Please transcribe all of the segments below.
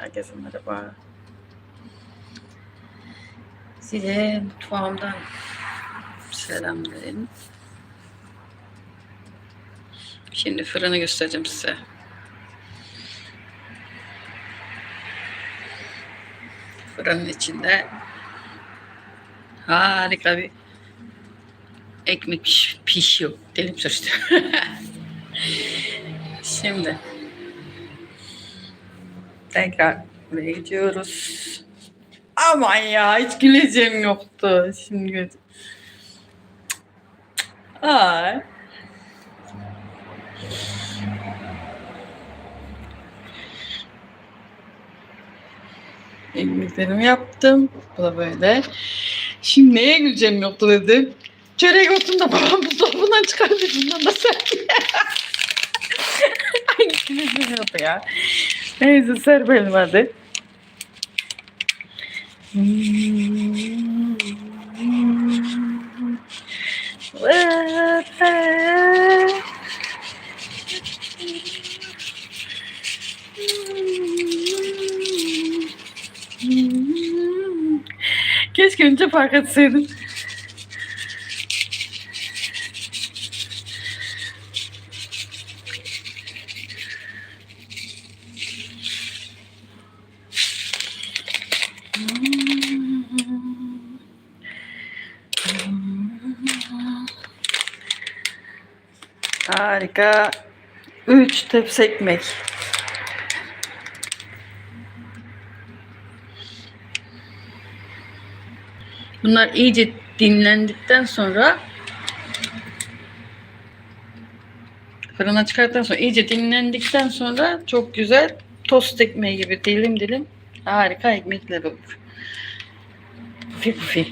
Herkese merhaba. Size mutfağımdan selam verin. Şimdi fırını göstereceğim size. Fırının içinde harika bir ekmek piş- pişiyor. Dilim sürçtü. Şimdi tekrar buraya gidiyoruz. Aman ya hiç güleceğim yoktu. Şimdi göz. Ay. Ekmeklerimi yaptım. Bu da böyle. Şimdi neye güleceğim yoktu dedim. Çörek otunu da babam buzdolabından çıkardı. Bundan da sen. Ay güleceğim yoktu ya. Neyse serpelim hadi. Keşke önce fark etseydim. Harika. Üç tepsi ekmek. Bunlar iyice dinlendikten sonra fırına çıkarttıktan sonra iyice dinlendikten sonra çok güzel tost ekmeği gibi dilim dilim harika ekmekler olur. Pufi pufi.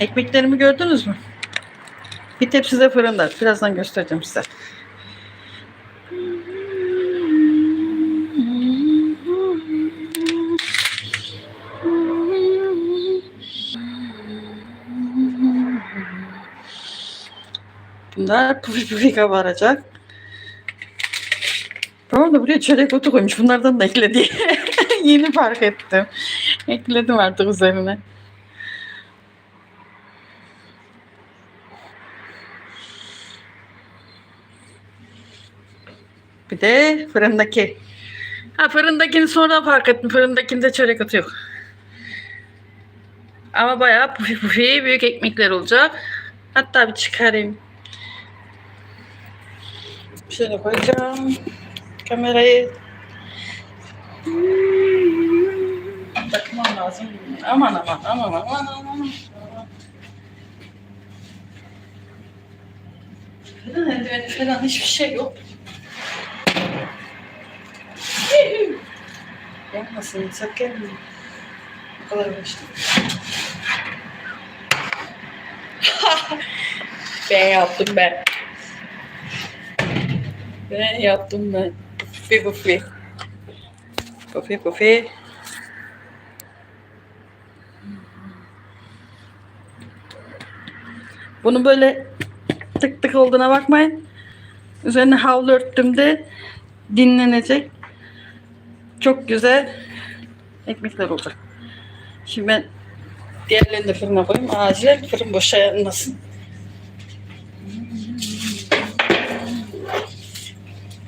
Ekmeklerimi gördünüz mü? Bir tepsi de fırında. Birazdan göstereceğim size. Bunlar pufi pufi kabaracak. Babam da buraya çörek otu koymuş. Bunlardan da ekledi. Yeni fark ettim. Ekledim artık üzerine. Bir de fırındaki. Ha fırındakini sonra fark ettim. Fırındakinde çörek otu yok. Ama bayağı pufi pufi büyük ekmekler olacak. Hatta bir çıkarayım. Şöyle koyacağım. Kamerayı. Bakmam lazım. Aman aman aman aman aman. Fırın eldiveni falan hiçbir şey yok. Yapmasın, sakın. Bu kadar başladı. ben yaptım ben. Ben yaptım ben. Pufi pufi. Pufi pufi. Bunu böyle tık tık olduğuna bakmayın. Üzerine havlu örttüğümde dinlenecek. Çok güzel ekmekler olacak. Şimdi ben diğerlerini de fırına koyayım. Acil fırın boşalmasın.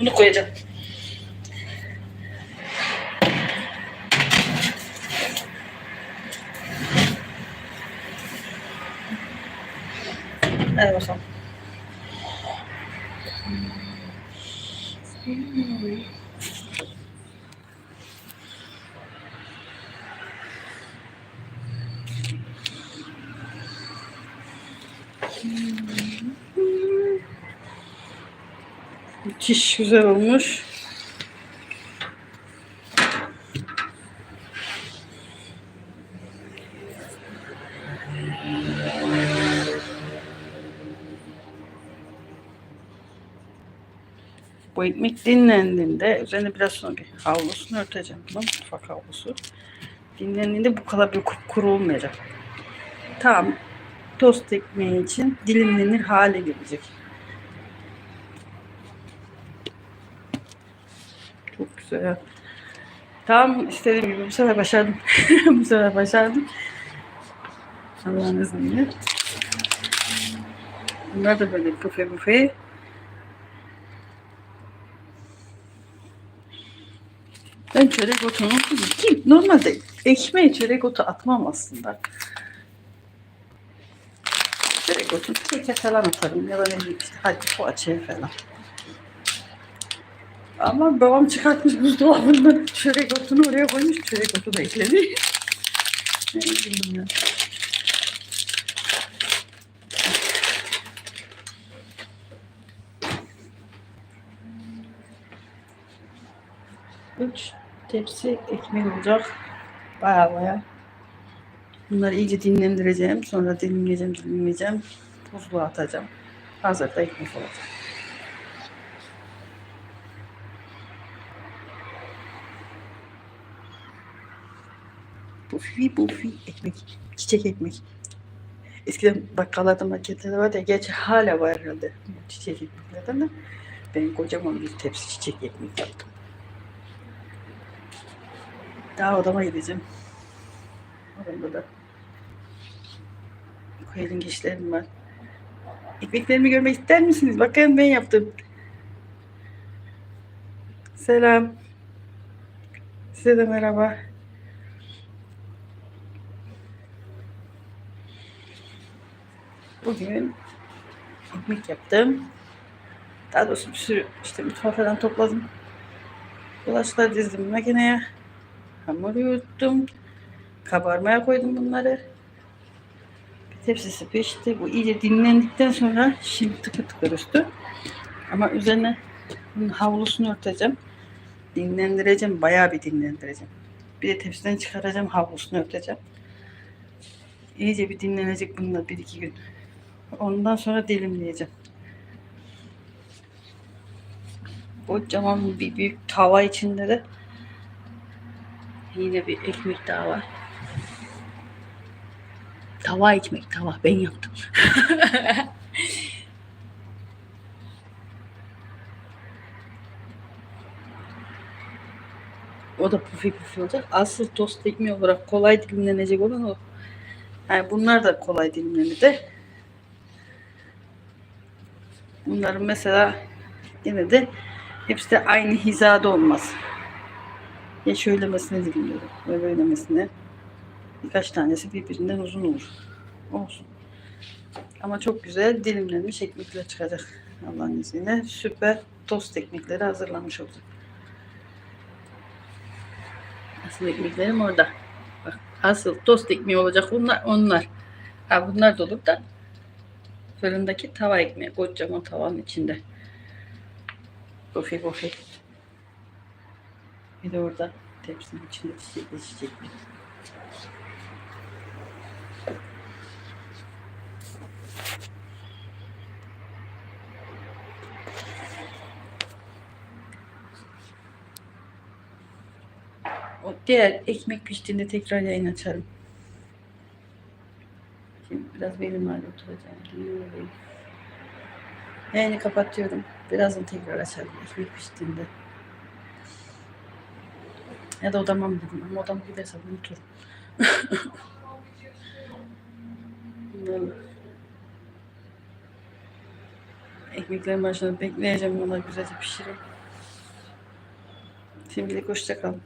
Bunu koyacağım. Hadi Müthiş güzel olmuş. Bu ekmek dinlendiğinde üzerine biraz sonra bir havlusunu örteceğim. Mı? Mutfak havlusu. Dinlendiğinde bu kadar bir kupkuru olmayacak. tam tost ekmeği için dilimlenir hale gelecek. Güzel. Tam istediğim gibi bu sefer başardım. bu sefer başardım. Allah'ın izniyle. Bunlar da böyle büfe büfe. Ben çörek otunu kim? Normalde ekmeğe çörek otu atmam aslında. Çörek otu keke falan atarım ya da ne bileyim işte hadi poğaçaya falan. Ama babam çıkartmış buzdolabından çörek otunu oraya koymuş. Çörek otu da ya. Üç tepsi ekmek olacak. Baya baya. Bunları iyice dinlendireceğim. Sonra dilimleyeceğim, dilimleyeceğim. Buzluğa atacağım. Hazırda ekmek olacak. Bufi bufi ekmek. Çiçek ekmek. Eskiden bakkallarda marketlerde vardı ya. Gerçi hala var herhalde. Çiçek ekmeklerden de. Ben kocaman bir tepsi çiçek ekmek yaptım. Daha odama gideceğim. Odamda da koyalım işlerim var. Ekmeklerimi görmek ister misiniz? Bakın ben yaptım. Selam. Size de merhaba. Bugün ekmek yaptım. Daha doğrusu bir sürü işte mutfağı falan topladım. Bulaşıkları dizdim makineye. Hamur yoğurttum. Kabarmaya koydum bunları. Bir tepsisi pişti. Bu iyice dinlendikten sonra şimdi tıkır tıkır üstü. Ama üzerine bunun havlusunu örteceğim. Dinlendireceğim. Bayağı bir dinlendireceğim. Bir de tepsiden çıkaracağım. Havlusunu örteceğim. İyice bir dinlenecek bunlar bir iki gün. Ondan sonra dilimleyeceğim. Kocaman bir büyük tava içinde de Yine bir ekmek daha var. Tava ekmek, tava. Ben yaptım. o da pufi pufi olacak. Asıl tost ekmeği olarak kolay dilimlenecek olan o. Yani bunlar da kolay dilimlenir Bunların mesela yine de hepsi de aynı hizada olmaz. Ya şöylemesine dilimliyorum. Ve böylemesine. Birkaç tanesi birbirinden uzun olur. Olsun. Ama çok güzel dilimlenmiş ekmekler çıkacak. Allah'ın izniyle. Süper tost ekmekleri hazırlanmış olacak. Asıl ekmeklerim orada. Bak, asıl tost ekmeği olacak bunlar. onlar. Ha, bunlar da olur da fırındaki tava ekmeği. Kocaman tavanın içinde. Bofi bofi. Bir de orada tepsinin içinde çiçekli çiçekli. O diğer ekmek piştiğinde tekrar yayın açarım. Biraz benim halde oturacağım. Yayını kapatıyorum. Birazdan tekrar açarım ekmek piştiğinde. Ya da odama mı dedim ama odama gidersem unuturum. Ekmeklerin başına bekleyeceğim. Onları güzelce pişireyim. Şimdilik hoşçakalın.